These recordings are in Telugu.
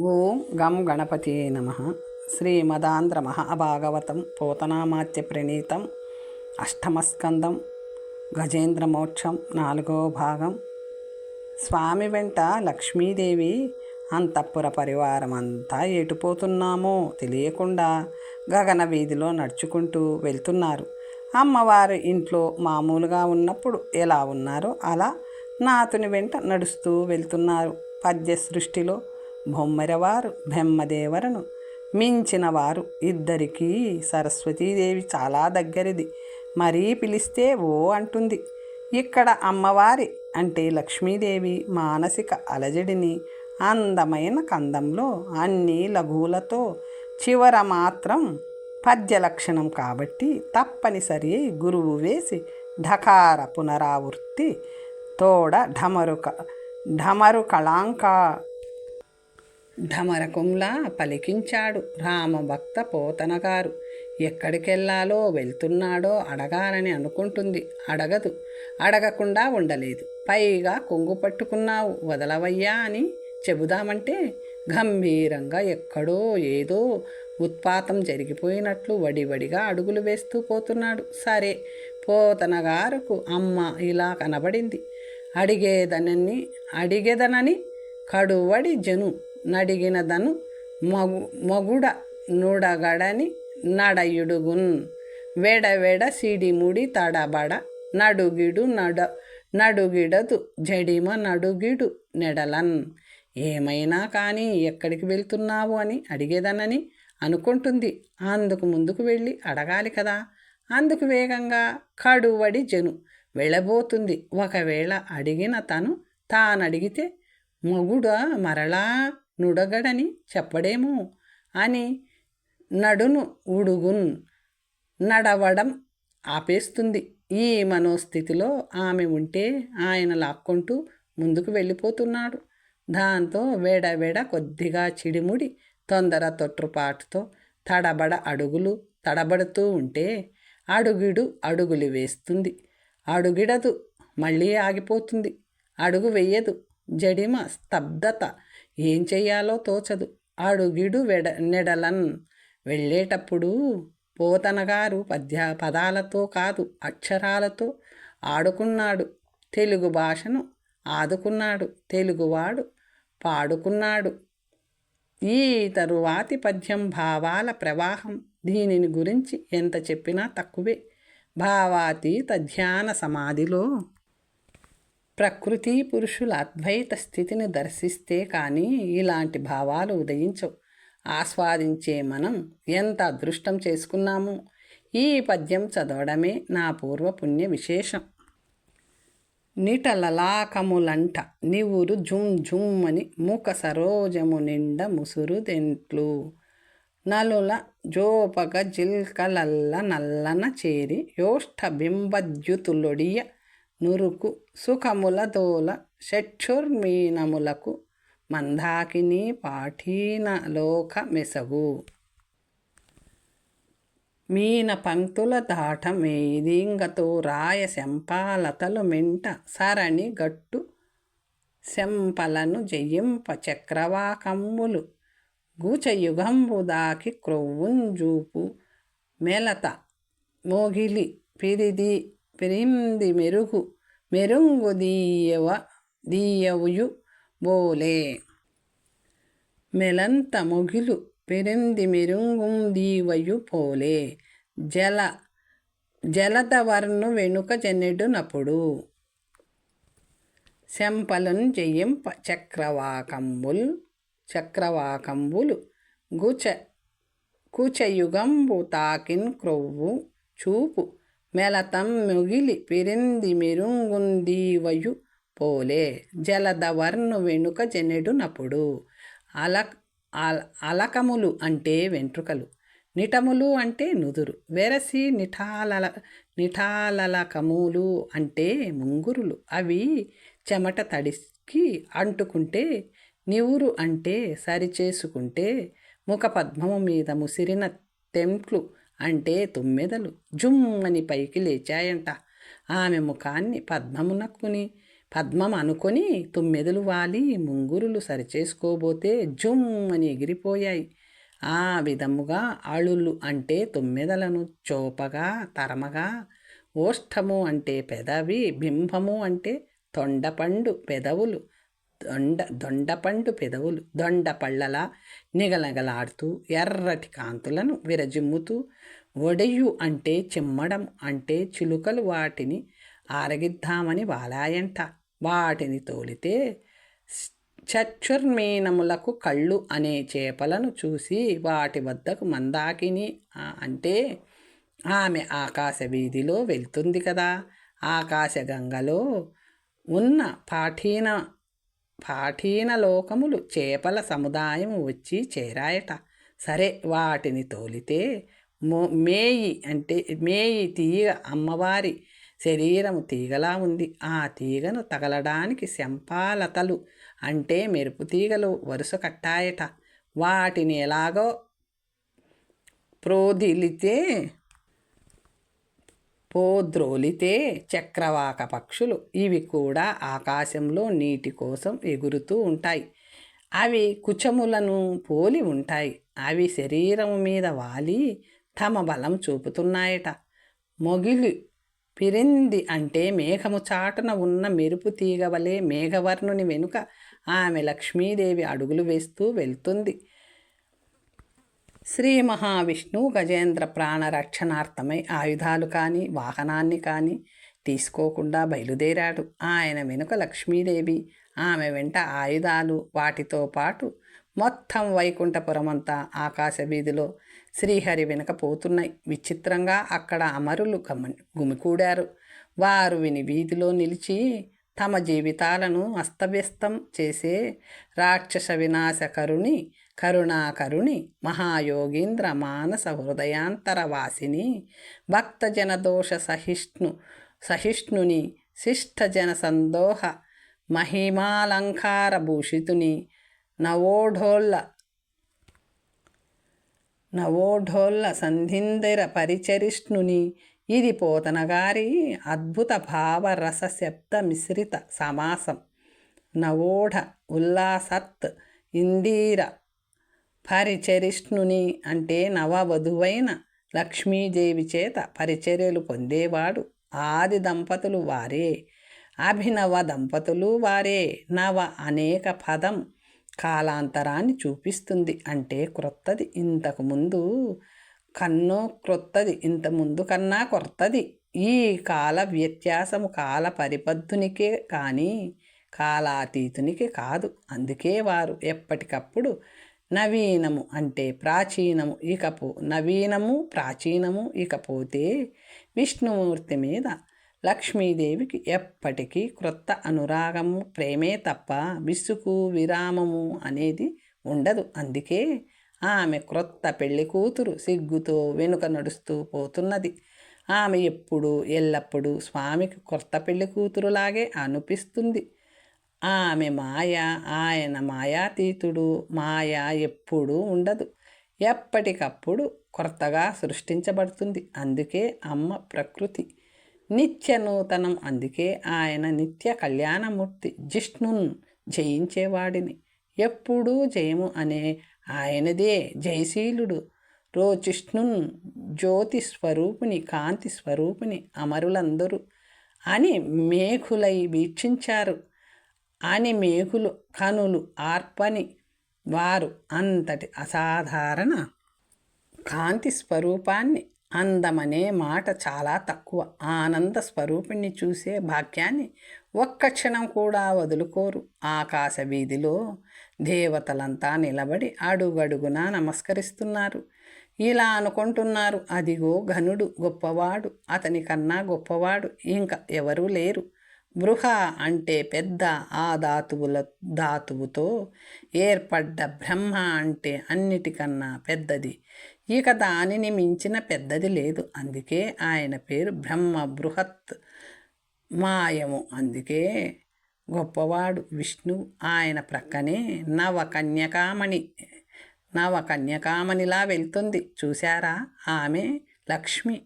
ఓం గం గణపతి నమ. శ్రీమదాంధ్ర మహాభాగవతం పోతనామాత్య ప్రణీతం అష్టమస్కందం గజేంద్ర మోక్షం నాలుగో భాగం. స్వామి వెంట లక్ష్మీదేవి అంతఃపుర పరివారం అంతా ఎటుపోతున్నామో తెలియకుండా గగన వీధిలో నడుచుకుంటూ వెళ్తున్నారు. అమ్మవారు ఇంట్లో మామూలుగా ఉన్నప్పుడు ఎలా ఉన్నారో అలా నాతుని వెంట నడుస్తూ వెళ్తున్నారు. పద్య సృష్టిలో బొమ్మరవారు బ్రహ్మదేవరను మించిన వారు ఇద్దరికీ సరస్వతీదేవి చాలా దగ్గరిది. మరీ పిలిస్తే ఓ అంటుంది. ఇక్కడ అమ్మవారి అంటే లక్ష్మీదేవి మానసిక అలజడిని అందమైన కందంలో అన్ని లఘువులతో చివర మాత్రం పద్య లక్షణం కాబట్టి తప్పనిసరి గురువు వేసి ఢకార పునరావృత్తి తోడ ఢమరుక ఢమరు కళాంక ఢమరకంలా పలికించాడు రామభక్త పోతనగారు ఎక్కడికెళ్ళాలో వెళ్తున్నాడో అడగాలని అనుకుంటుంది. అడగదు. అడగకుండా ఉండలేదు. పైగా కొంగు పట్టుకున్నావు. వదలవయ్యా అని చెబుదామంటే గంభీరంగా ఎక్కడో ఏదో ఉత్పాతం జరిగిపోయినట్లు వడివడిగా అడుగులు వేస్తూ పోతున్నాడు. సరే పోతనగారుకు అమ్మ ఇలా కనబడింది. అడిగేదనని అడిగేదనని కడువడి జను నడిగినదను మగు మగుడ నుడగడని నడయుడుగున్. వెడవెడ సిడిముడి తడబడ నడుగిడు నడ నడుగిడదు జడిమ నడుగిడు నెడలన్. ఏమైనా కానీ ఎక్కడికి వెళ్తున్నావు అని అడిగేదనని అనుకుంటుంది. అందుకు ముందుకు వెళ్ళి అడగాలి కదా. అందుకు వేగంగా కడువడి జను వెళ్ళబోతుంది. ఒకవేళ అడిగిన తను తానడిగితే మొగుడ మరలా నుడగడని చెప్పడేమో అని నడును ఉడుగున్ నడవడం ఆపేస్తుంది. ఈ మనోస్థితిలో ఆమె ఉంటే ఆయన లాక్కుంటూ ముందుకు వెళ్ళిపోతున్నాడు. దాంతో వేడవేడ కొద్దిగా చిడిముడి తొందర తొట్టుపాటుతో తడబడ అడుగులు తడబడుతూ ఉంటే అడుగిడు అడుగులు వేస్తుంది. అడుగిడదు మళ్ళీ ఆగిపోతుంది. అడుగు వెయ్యదు జడిమ స్తబ్దత ఏం చెయ్యాలో తోచదు. అడుగిడు వెడ నెడలన్ వెళ్ళేటప్పుడు పోతనగారు పద్య పదాలతో కాదు అక్షరాలతో ఆడుకున్నాడు. తెలుగు భాషను ఆదుకున్నాడు. తెలుగువాడు పాడుకున్నాడు. ఈ తరువాతి పద్యం భావాల ప్రవాహం. దీనిని గురించి ఎంత చెప్పినా తక్కువే. భావాతీత ధ్యాన సమాధిలో ప్రకృతి పురుషుల అద్వైత స్థితిని దర్శిస్తే కానీ ఇలాంటి భావాలు ఉదయించవు. ఆస్వాదించే మనం ఎంత అదృష్టం చేసుకున్నాము ఈ పద్యం చదవడమే నా పూర్వపుణ్య విశేషం. నిటలలాకములంట నివురు జుమ్ అని మూఖ సరోజము నిండ ముసురు దెంట్లు నలుల జోపగ జిల్కలల్ల నల్లన చేరి యోష్ఠ బింబద్యుతులొడియ నురుకు సుఖముల దోల షక్షుర్మీనములకు మందాకిని పాఠీన లోక మెసగు. మీన పంక్తుల దాట మేదింగతో రాయ శంపాలతలు మెంట సరణి గట్టు శంపలను జయింప చక్రవాకమ్ములు గూచయుగంబు దాకి క్రొవ్వుంజూపు మెలత మోగిలి పిరిది పెరింది మెరుగు మెరుంగు దీయవ దీయవుయు బోలే మెలంత మొగిలు పెరింది మెరుంగుం దీవయు పోలే జల జలతవర్ణు వెనుక చెన్నెడునప్పుడు శంపలను జయింప చక్రవాకంబుల్ చక్రవాకంబులు గుచ కుచయుగంబు తాకిన్ క్రొవ్వు చూపు మెలతం మొగిలి పిరింది మెరుంగుందీవయు పోలే జలదవర్ను వెనుక జనెడునప్పుడు అల అలకములు అంటే వెంట్రుకలు నిటములు అంటే నుదురు వెరసి నిఠాలల నిఠాలలకములు అంటే ముంగురులు. అవి చెమట తడికి అంటుకుంటే నివురు అంటే సరిచేసుకుంటే ముఖపద్మము మీద ముసిరిన తెంట్లు అంటే తుమ్మెదలు. జుమ్మని పైకి లేచాయంట. ఆమె ముఖాన్ని పద్మమునక్కుని పద్మం అనుకొని తుమ్మెదలు వాలి ముంగురులు సరిచేసుకోబోతే జుమ్ అని ఎగిరిపోయాయి. ఆ విధముగా అళులు అంటే తుమ్మెదలను చోపగా తరమగా ఓష్ఠము అంటే పెదవి బింబము అంటే తొండపండు పెదవులు దొండ దొండపండు పెదవులు దొండ పళ్ళలా నిగలగలాడుతూ ఎర్రటి కాంతులను విరజిమ్ముతూ ఒడయు అంటే చిమ్మడం అంటే చిలుకలు వాటిని ఆరగిద్దామని వాలాయంట. వాటిని తోలితే చచ్చుర్మీనములకు కళ్ళు అనే చేపలను చూసి వాటి వద్దకు మందాకిని అంటే ఆమె ఆకాశ వీధిలో వెళ్తుంది కదా. ఆకాశగంగలో ఉన్న పాఠీన పాఠీన లోకములు చేపల సముదాయము వచ్చి చేరాయట. సరే వాటిని తోలితే మో మేయి అంటే మేయి తీగ అమ్మవారి శరీరము తీగలా ఉంది. ఆ తీగను తగలడానికి శంపాలతలు అంటే మెరుపు తీగలు వరుస కట్టాయట. వాటిని ఎలాగో ప్రోదిలితే పోద్రోలితే చక్రవాక పక్షులు ఇవి కూడా ఆకాశంలో నీటి కోసం ఎగురుతూ ఉంటాయి. అవి కుచములను పోలి ఉంటాయి. అవి శరీరం మీద వాలి తమ బలం చూపుతున్నాయట. మొగిలి పిరింది అంటే మేఘము చాటున ఉన్న మెరుపు తీగవలే మేఘవర్ణుని వెనుక ఆమె లక్ష్మీదేవి అడుగులు వేస్తూ వెళ్తుంది. శ్రీ మహావిష్ణువు గజేంద్ర ప్రాణరక్షణార్థమై ఆయుధాలు కానీ వాహనాన్ని కానీ తీసుకోకుండా బయలుదేరాడు. ఆయన వెనుక లక్ష్మీదేవి. ఆమె వెంట ఆయుధాలు. వాటితో పాటు మొత్తం వైకుంఠపురమంతా ఆకాశ వీధిలో శ్రీహరి వెనుక పోతున్నాయి. విచిత్రంగా అక్కడ అమరులు గమ గుమికూడారు. వారు విని వీధిలో నిలిచి తమ జీవితాలను అస్తవ్యస్తం చేసే రాక్షస వినాశకరుని కరుణాకరుణి మహాయోగీంద్ర మానస హృదయాంతరవాసిని భక్తజనదోష సహిష్ణు సహిష్ణుని శిష్టజన సందోహ మహిమాలంకార భూషితుని నవోఢోళ్ళ నవోఢోళ్ళ సంధిందిర పరిచరిష్ణుని ఇది పోతనగారి అద్భుత భావరస శబ్ద మిశ్రిత సమాసం నవోఢ ఉల్లాసత్ ఇందీర పరిచరిష్ణుని అంటే నవవధువైన లక్ష్మీదేవి చేత పరిచర్యలు పొందేవాడు. ఆది దంపతులు వారే. అభినవ దంపతులు వారే. నవ అనేక పదం కాలాంతరాన్ని చూపిస్తుంది. అంటే క్రొత్తది. ఇంతకుముందు కన్నో క్రొత్తది. ఇంత ముందు కన్నా కొత్తది. ఈ కాల వ్యత్యాసము కాల పరిపద్ధునికే కానీ కాలాతీతునికి కాదు. అందుకే వారు ఎప్పటికప్పుడు నవీనము అంటే ప్రాచీనము ఇకపో నవీనము ప్రాచీనము ఇకపోతే విష్ణుమూర్తి మీద లక్ష్మీదేవికి ఎప్పటికీ క్రొత్త అనురాగము ప్రేమే తప్ప విసుకు విరామము అనేది ఉండదు. అందుకే ఆమె క్రొత్త పెళ్ళి కూతురు సిగ్గుతో వెనుక నడుస్తూ పోతున్నది. ఆమె ఎప్పుడు ఎల్లప్పుడూ స్వామికి క్రొత్త పెళ్ళి కూతురులాగే అనిపిస్తుంది. ఆమె మాయ ఆయన మాయాతీతుడు మాయ ఎప్పుడూ ఉండదు. ఎప్పటికప్పుడు కొత్తగా సృష్టించబడుతుంది. అందుకే అమ్మ ప్రకృతి. నిత్య నూతనం అందుకే ఆయన నిత్య కళ్యాణమూర్తి. జిష్ణున్ జయించేవాడిని. ఎప్పుడూ జయము అనే ఆయనదే జయశీలుడు. రోజిష్ణున్ జ్యోతి స్వరూపిణి కాంతి స్వరూపిణి అమరులందరూ అని మేఘులై వీక్షించారు. అని మేకులు కనులు ఆర్పని వారు అంతటి అసాధారణ కాంతి స్వరూపాన్ని అందమనే మాట చాలా తక్కువ. ఆనంద స్వరూపిణ్ణి చూసే భాగ్యాన్ని ఒక్క క్షణం కూడా వదులుకోరు. ఆకాశ వీధిలో దేవతలంతా నిలబడి అడుగడుగున నమస్కరిస్తున్నారు. ఇలా అనుకుంటున్నారు. అదిగో ఘనుడు గొప్పవాడు. అతని కన్నా గొప్పవాడు. ఇంకా ఎవరూ లేరు. బృహ అంటే పెద్ద ఆ ధాతువుల ధాతువుతో ఏర్పడ్డ బ్రహ్మ అంటే అన్నిటికన్నా పెద్దది. ఇక దానిని మించిన పెద్దది లేదు. అందుకే ఆయన పేరు బ్రహ్మ బృహత్ మాయము. అందుకే గొప్పవాడు విష్ణు ఆయన ప్రక్కనే నవ కన్యకామణి నవ కన్యకామణిలా వెళ్తుంది. చూశారా? ఆమె లక్ష్మి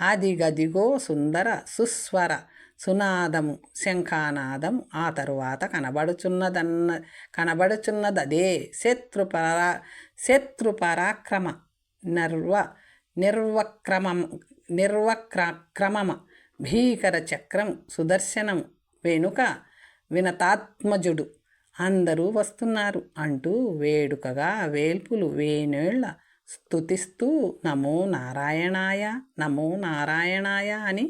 అది గదిగో సుందర సుస్వర సునాదము శంఖానాదము ఆ తరువాత కనబడుచున్నదన్న కనబడుచున్నదదే శత్రుపరా శత్రుపరాక్రమ నర్వ నిర్వక్రమం నిర్వక్రక్రమమ భీకర చక్రం సుదర్శనం వెనుక వినతాత్మజుడు అందరూ వస్తున్నారు అంటూ వేడుకగా వేల్పులు వేణేళ్ళ స్తుతిస్తూ నమో నారాయణాయ నమో నారాయణాయ అని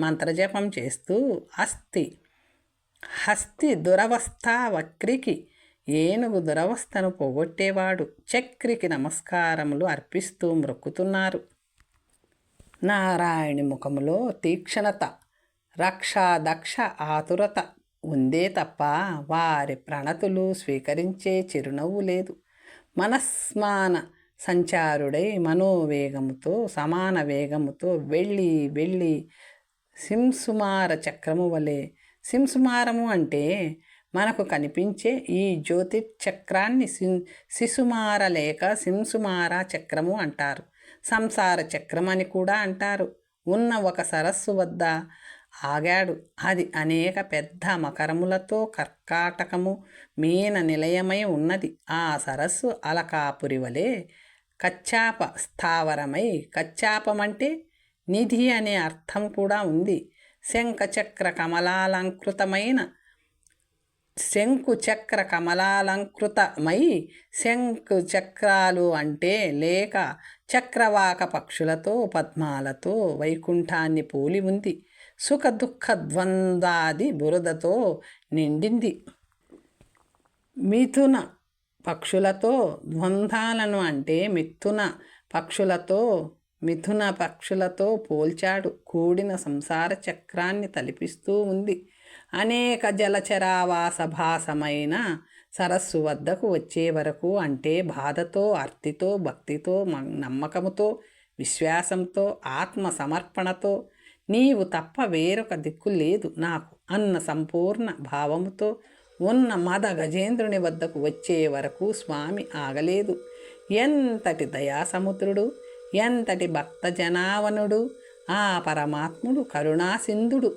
మంత్రజపం చేస్తూ అస్థి. హస్తి దురవస్థ వక్రికి ఏనుగు దురవస్థను పోగొట్టేవాడు. చక్రికి నమస్కారములు అర్పిస్తూ మ్రొక్కుతున్నారు నారాయణి ముఖములో తీక్షణత రక్షాదక్ష ఆతురత ఉందే తప్ప వారి ప్రణతులు స్వీకరించే చిరునవ్వు లేదు. మనస్మాన సంచారుడై మనోవేగముతో సమాన వేగముతో వెళ్ళి వెళ్ళి సింసుమార చక్రము వలె. సింసుమారము అంటే మనకు కనిపించే ఈ జ్యోతి చక్రాన్ని సి శిశుమార లేక సింసుమార చక్రము అంటారు. సంసార చక్రం అని కూడా అంటారు. ఉన్న ఒక సరస్సు వద్ద ఆగాడు. అది అనేక పెద్ద మకరములతో కర్కాటకము మీన నిలయమై ఉన్నది. ఆ సరస్సు అలకాపురి వలె కచ్చాప స్థావరమై కచ్చాపమంటే నిధి అనే అర్థం కూడా ఉంది. శంఖచక్ర కమలాలంకృతమైన శంకు చక్ర కమలాలంకృతమై శంకు చక్రాలు అంటే లేక చక్రవాక పక్షులతో పద్మాలతో వైకుంఠాన్ని పోలి ఉంది. సుఖ దుఃఖ ద్వంద్వాది బురదతో నిండింది. మిథున పక్షులతో ద్వంద్వాలను అంటే మిథున పక్షులతో మిథున పక్షులతో పోల్చాడు. కూడిన సంసార చక్రాన్ని తలిపిస్తూ ఉంది. అనేక జలచరావాసభాసమైన సరస్సు వద్దకు వచ్చే వరకు అంటే బాధతో అర్తితో భక్తితో నమ్మకముతో విశ్వాసంతో ఆత్మ సమర్పణతో నీవు తప్ప వేరొక దిక్కు లేదు నాకు అన్న సంపూర్ణ భావముతో ఉన్న మద గజేంద్రుని వద్దకు వచ్చే వరకు స్వామి ఆగలేదు. ఎంతటి దయాసముద్రుడు ఎంతటి భక్త జనావనుడు? ఆ పరమాత్ముడు కరుణాసింధుడు.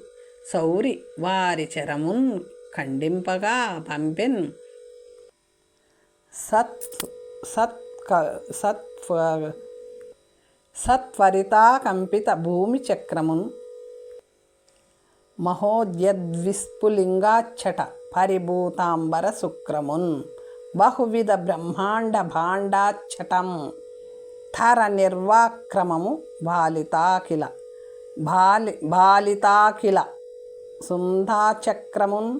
సౌరి వారి చరమున్ ఖండింపగా పంపెన్. సత్ సత్ సత్ సత్వరితాకంపిత భూమి చక్రమున్. మహోద్యద్విస్ఫులింగాచ్చట పరిభూతాంబర శుక్రమున్. బహువిధ బ్రహ్మాండ భాండాచ్చటం. థర నిర్వాక్రమము బాలితాకిల బాలి బాలితాకిల సుంధాచక్రమున్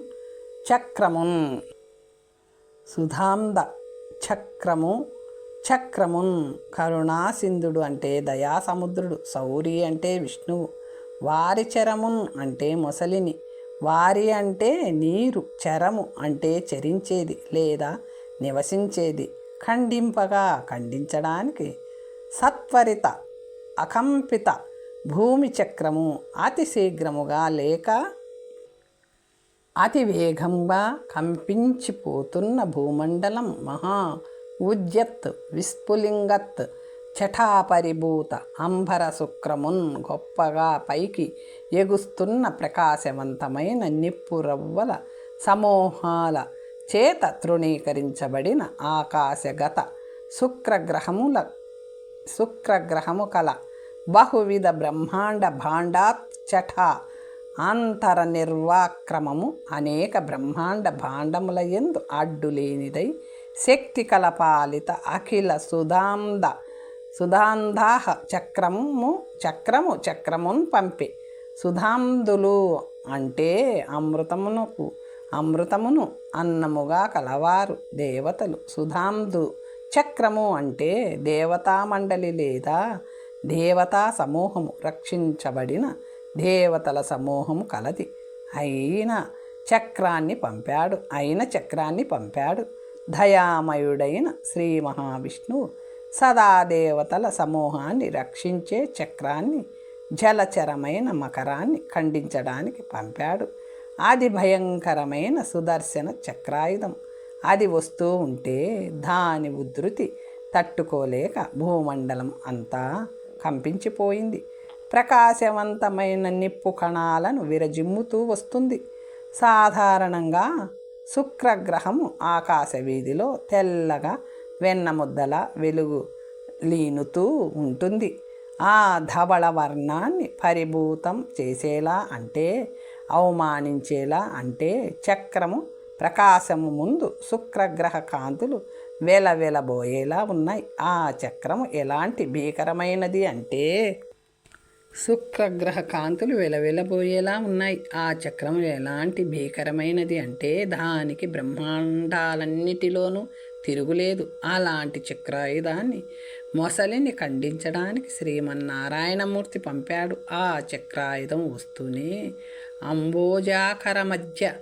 చక్రమున్. సుధాంధ చక్రము చక్రమున్. కరుణాసింధుడు అంటే దయాసముద్రుడు. సౌరి అంటే విష్ణువు. వారి చరమున్ అంటే మొసలిని. వారి అంటే నీరు. చరము అంటే చరించేది లేదా నివసించేది. ఖండింపగా ఖండించడానికి సత్వరిత అకంపిత భూమి చక్రము అతి శీఘ్రముగా లేక అతి వేగంగా కంపించిపోతున్న భూమండలం మహా ఉద్యత్ విస్ఫులింగత్ చఠాపరిభూత అంబర శుక్రమున్ గొప్పగా పైకి ఎగుస్తున్న ప్రకాశవంతమైన నిప్పు రవ్వల సమూహాల చేత తృణీకరించబడిన ఆకాశగత శుక్రగ్రహముల శుక్రగ్రహము కల. బహువిధ బ్రహ్మాండ భాండాత్ చఠ అంతర నిర్వాక్రమము అనేక బ్రహ్మాండ భాండముల ఎందు అడ్డులేనిదై శక్తి కలపాలిత అఖిల సుధాంద సుధాంధాహ చక్రము చక్రము చక్రమున్ పంపే. సుధాంధులు అంటే అమృతమునకు అమృతమును అన్నముగా కలవారు దేవతలు. సుధాంధు చక్రము అంటే దేవతా మండలి లేదా దేవతా సమూహము రక్షించబడిన దేవతల సమూహము కలది. అయిన చక్రాన్ని పంపాడు అయిన చక్రాన్ని పంపాడు. దయామయుడైన శ్రీ మహావిష్ణువు సదా దేవతల సమూహాన్ని రక్షించే చక్రాన్ని జలచరమైన మకరాన్ని ఖండించడానికి పంపాడు. అది భయంకరమైన సుదర్శన చక్రాయుధం అది వస్తూ ఉంటే దాని ఉధృతి తట్టుకోలేక భూమండలం అంతా కంపించిపోయింది. ప్రకాశవంతమైన నిప్పు కణాలను విరజిమ్ముతూ వస్తుంది. సాధారణంగా శుక్రగ్రహము ఆకాశ వీధిలో తెల్లగా వెన్నముద్దల వెలుగు లీనుతూ ఉంటుంది. ఆ ధవళ వర్ణాన్ని పరిభూతం చేసేలా అంటే అవమానించేలా అంటే చక్రము ప్రకాశము ముందు శుక్రగ్రహ కాంతులు వెలవెలబోయేలా ఉన్నాయి. ఆ చక్రము ఎలాంటి భీకరమైనది అంటే శుక్రగ్రహ కాంతులు వెలవెలబోయేలా ఉన్నాయి. ఆ చక్రం ఎలాంటి భీకరమైనది అంటే దానికి బ్రహ్మాండాలన్నిటిలోనూ తిరుగులేదు. అలాంటి చక్రాయుధాన్ని మొసలిని ఖండించడానికి శ్రీమన్నారాయణమూర్తి పంపాడు. ఆ చక్రాయుధం వస్తూనే అంబోజాకర మధ్య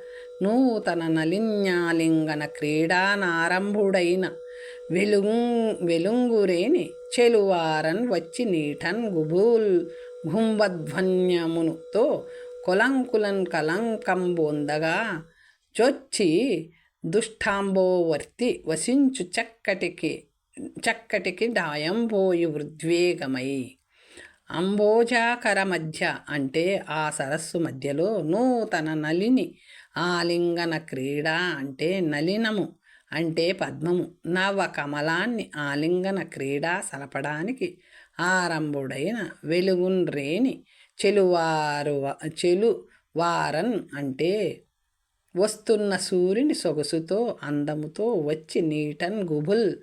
నూతన నలిన్యాలింగన క్రీడానారంభుడైన వెలుగు వెలుంగురేని చెలువారన్ వచ్చి నీఠన్ గుబూల్ గుంబధ్వన్యమునుతో కొలంకులన్ కలంకంబొందగా చొచ్చి దుష్టాంబోవర్తి వసించు చక్కటికి చక్కటికి డాయంబోయి ఉద్వేగమై అంబోజాకర మధ్య అంటే ఆ సరస్సు మధ్యలో నూతన నలిని ఆలింగన క్రీడ అంటే నలినము అంటే పద్మము. నవ కమలాన్ని ఆలింగన క్రీడ సలపడానికి ఆరంభుడైన వెలుగున్రేని చెలువారు చెలు వారన్ అంటే వస్తున్న సూర్యుని సొగసుతో అందముతో వచ్చి నీటన్ గుబుల్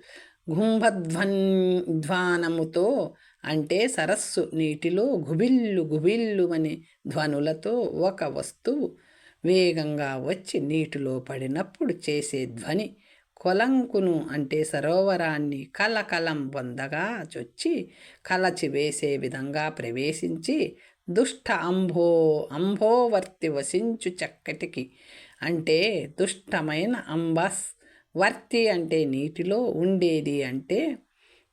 గుంభధ్వన్ధ్వానముతో అంటే సరస్సు నీటిలో గుబిల్లు గుబిల్లుమని ధ్వనులతో ఒక వస్తువు వేగంగా వచ్చి నీటిలో పడినప్పుడు చేసే ధ్వని కొలంకును అంటే సరోవరాన్ని కలకలం పొందగా చొచ్చి కలచి వేసే విధంగా ప్రవేశించి దుష్ట అంభో అంభోవర్తి వసించు చక్కటికి. అంటే దుష్టమైన అంబస్ వర్తి అంటే నీటిలో ఉండేది అంటే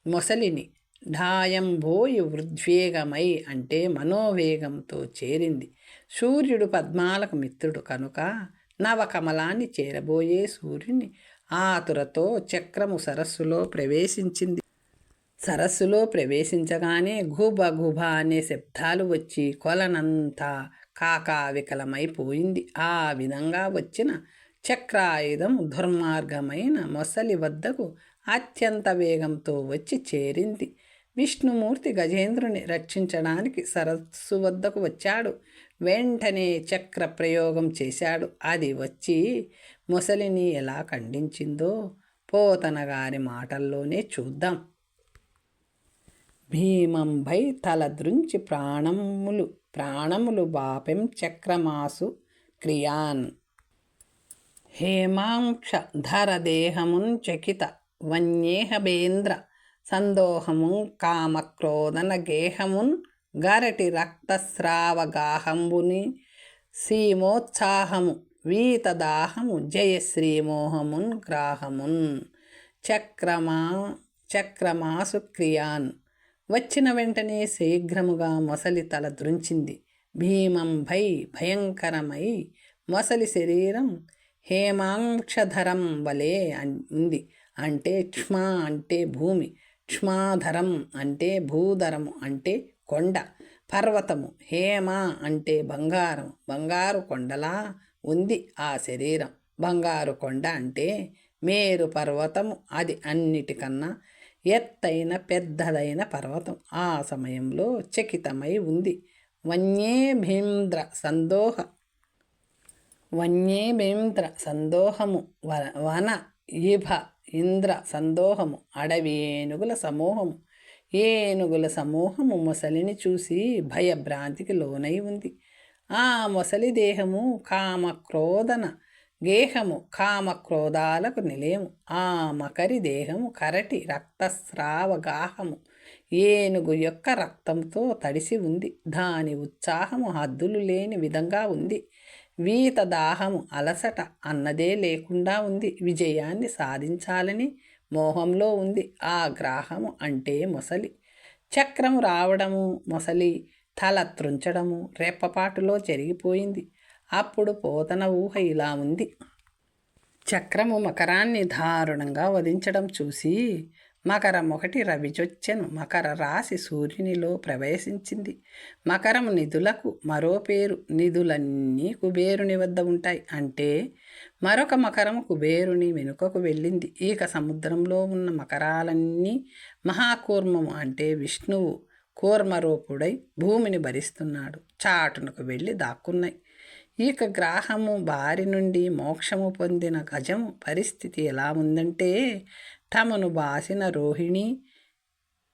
మొసలిని ఢాయంభోయి వృద్వేగమై అంటే మనోవేగంతో చేరింది. సూర్యుడు పద్మాలకు మిత్రుడు కనుక నవకమలాన్ని చేరబోయే సూర్యుని ఆతురతో చక్రము సరస్సులో ప్రవేశించింది. సరస్సులో ప్రవేశించగానే గుబ గుబ అనే శబ్దాలు వచ్చి కొలనంతా కాకావికలమైపోయింది ఆ విధంగా వచ్చిన చక్రాయుధం దుర్మార్గమైన మొసలి వద్దకు అత్యంత వేగంతో వచ్చి చేరింది. విష్ణుమూర్తి గజేంద్రుని రక్షించడానికి సరస్సు వద్దకు వచ్చాడు. వెంటనే చక్ర ప్రయోగం చేశాడు. అది వచ్చి ముసలిని ఎలా ఖండించిందో పోతన గారి మాటల్లోనే చూద్దాం. భీమంపై తలద్రుంచి ప్రాణములు ప్రాణములు బాపెం చక్రమాసు క్రియాన్. హేమాంక్ష ధరదేహమున్ చకిత వన్యేహబేంద్ర సందోహము కామక్రోధన గేహమున్ గరటి రక్తస్రావగాహంబుని సీమోత్సాహము వీతదాహము జయశ్రీమోహమున్ గ్రాహమున్. చక్రమా చక్రమా సుక్రియాన్ వచ్చిన వెంటనే శీఘ్రముగా మొసలి తల దృంచింది భీమం భై భయంకరమై మొసలి శరీరం హేమాంక్షధరం వలే ఉంది. అంటే క్ష్మా అంటే భూమి. క్ష్మాధరం అంటే భూధరము అంటే కొండ. పర్వతము హేమ అంటే బంగారం. బంగారు కొండలా ఉంది ఆ శరీరం. బంగారు కొండ అంటే మేరు పర్వతము అది అన్నిటికన్నా ఎత్తైన పెద్దదైన పర్వతం. ఆ సమయంలో చకితమై ఉంది. వన్యే భీంద్ర సందోహ వన్యే భీంద్ర సందోహము వన ఇభ ఇంద్ర సందోహము అడవి ఏనుగుల సమూహము. ఏనుగుల సమూహము మొసలిని చూసి భయభ్రాంతికి లోనై ఉంది. ఆ మొసలి దేహము కామ క్రోధన గేహము కామ క్రోధాలకు నిలయము. ఆ మకరి దేహము కరటి రక్తస్రావ గాహము ఏనుగు యొక్క రక్తంతో తడిసి ఉంది. దాని ఉత్సాహము హద్దులు లేని విధంగా ఉంది. వీత దాహము అలసట అన్నదే లేకుండా ఉంది. విజయాన్ని సాధించాలని మోహంలో ఉంది. ఆ గ్రాహము అంటే మొసలి. చక్రం రావడము మొసలి తల త్రుంచడము రెప్పపాటులో జరిగిపోయింది. అప్పుడు పోతన ఊహ ఇలా ఉంది. చక్రము మకరాన్ని దారుణంగా వధించడం చూసి మకరం ఒకటి రవిజొచ్చెను మకర రాశి సూర్యునిలో ప్రవేశించింది. మకరం నిధులకు మరో పేరు. నిధులన్నీ కుబేరుని వద్ద ఉంటాయి. అంటే మరొక మకరం కుబేరుని వెనుకకు వెళ్ళింది. ఈక సముద్రంలో ఉన్న మకరాలన్నీ మహాకూర్మము అంటే విష్ణువు కూర్మరూపుడై భూమిని భరిస్తున్నాడు. చాటునకు వెళ్ళి దాక్కున్నాయి. ఈక గ్రాహము బారి నుండి మోక్షము పొందిన గజము పరిస్థితి ఎలా ఉందంటే తమను బాసిన రోహిణి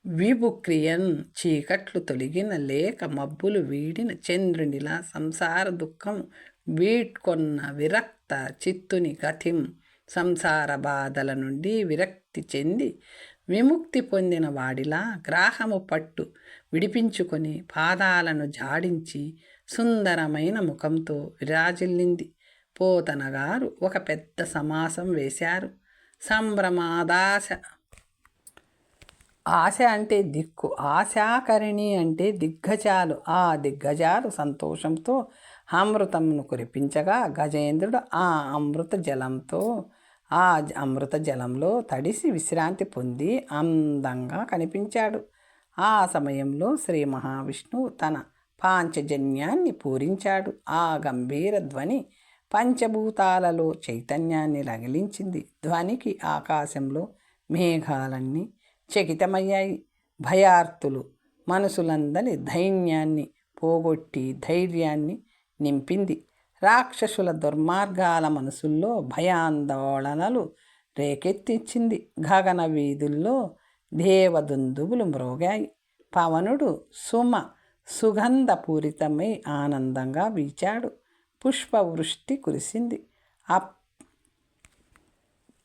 విభుక్రియన్ చీకట్లు తొలగిన లేక మబ్బులు వీడిన చంద్రునిలా సంసార దుఃఖం వీడ్కొన్న విరక్త చిత్తుని గతిం సంసార బాధల నుండి విరక్తి చెంది విముక్తి పొందిన వాడిలా గ్రాహము పట్టు విడిపించుకొని పాదాలను జాడించి సుందరమైన ముఖంతో విరాజిల్లింది. పోతనగారు ఒక పెద్ద సమాసం వేశారు. సంభ్రమాదాశ. ఆశ అంటే దిక్కు ఆశాకరిణి అంటే దిగ్గజాలు. ఆ దిగ్గజాలు సంతోషంతో అమృతమును కురిపించగా గజేంద్రుడు ఆ అమృత జలంతో ఆ అమృత జలంలో తడిసి విశ్రాంతి పొంది అందంగా కనిపించాడు. ఆ సమయంలో శ్రీ మహావిష్ణువు తన పాంచజన్యాన్ని పూరించాడు. ఆ గంభీర ధ్వని పంచభూతాలలో చైతన్యాన్ని రగిలించింది. ధ్వనికి ఆకాశంలో మేఘాలన్నీ చకితమయ్యాయి. భయార్తులు మనసులందని ధైన్యాన్ని పోగొట్టి ధైర్యాన్ని నింపింది. రాక్షసుల దుర్మార్గాల మనసుల్లో భయాందోళనలు రేకెత్తిచ్చింది గగన వీధుల్లో దేవదుందువులు మ్రోగాయి. పవనుడు సుమ సుగంధపూరితమై ఆనందంగా వీచాడు. పుష్పవృష్టి కురిసింది. అప్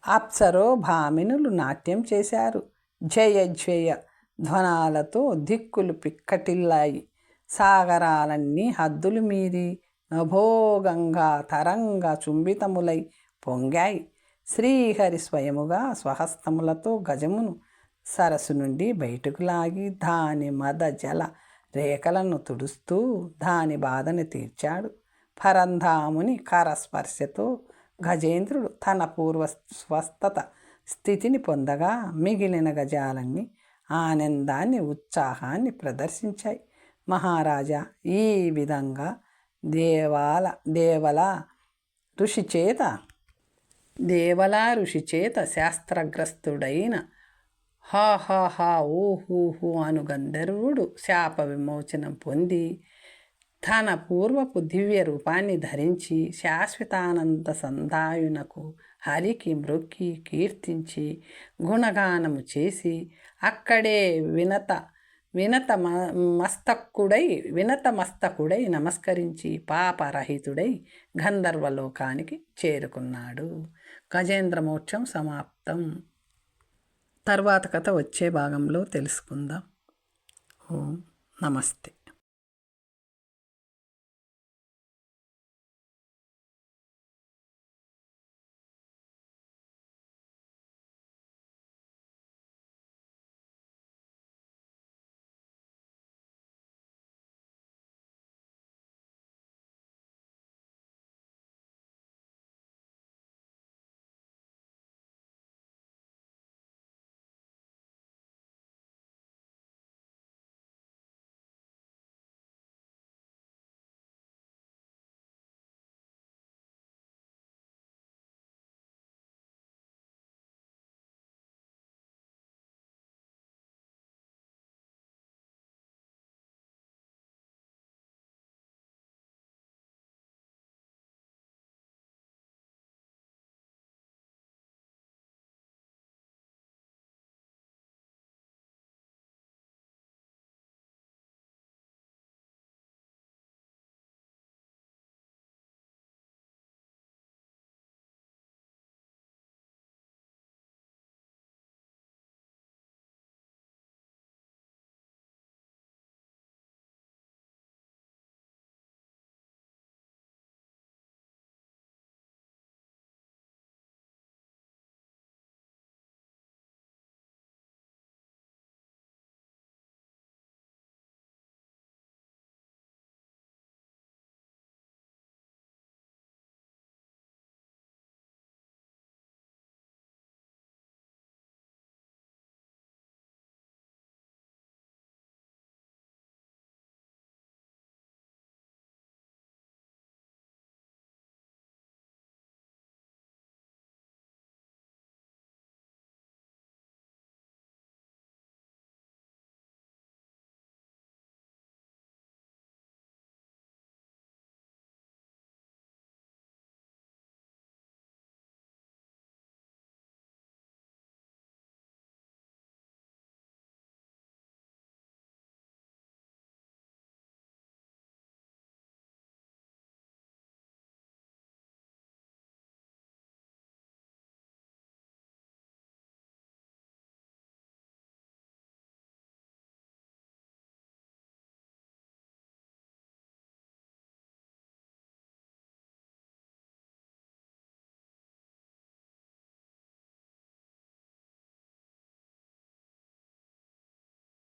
అప్సరో భామినులు నాట్యం చేశారు. జయ జయ ధ్వనాలతో దిక్కులు పిక్కటిల్లాయి. సాగరాలన్నీ హద్దులు మీరి నభోగంగా తరంగా చుంబితములై పొంగాయి. శ్రీహరి స్వయముగా స్వహస్తములతో గజమును సరస్సు నుండి బయటకు లాగి దాని మద జల రేఖలను తుడుస్తూ దాని బాధను తీర్చాడు. పరంధాముని కరస్పర్శతో గజేంద్రుడు తన పూర్వ స్వస్థత స్థితిని పొందగా మిగిలిన గజాలన్నీ ఆనందాన్ని ఉత్సాహాన్ని ప్రదర్శించాయి. మహారాజా ఈ విధంగా దేవాల దేవల ఋషి చేత దేవల ఋషి చేత శాస్త్రగ్రస్తుడైన హా హా హా ఊహూహు అను గంధర్వుడు శాప విమోచనం పొంది తన పూర్వపు దివ్య రూపాన్ని ధరించి శాశ్వతానంద సందాయునకు హరికి మృక్కి కీర్తించి గుణగానము చేసి అక్కడే వినత వినత మస్తకుడై వినత మస్తకుడై నమస్కరించి పాపరహితుడై గంధర్వలోకానికి చేరుకున్నాడు. గజేంద్ర మోక్షం సమాప్తం. తర్వాత కథ వచ్చే భాగంలో తెలుసుకుందాం. ఓం నమస్తే.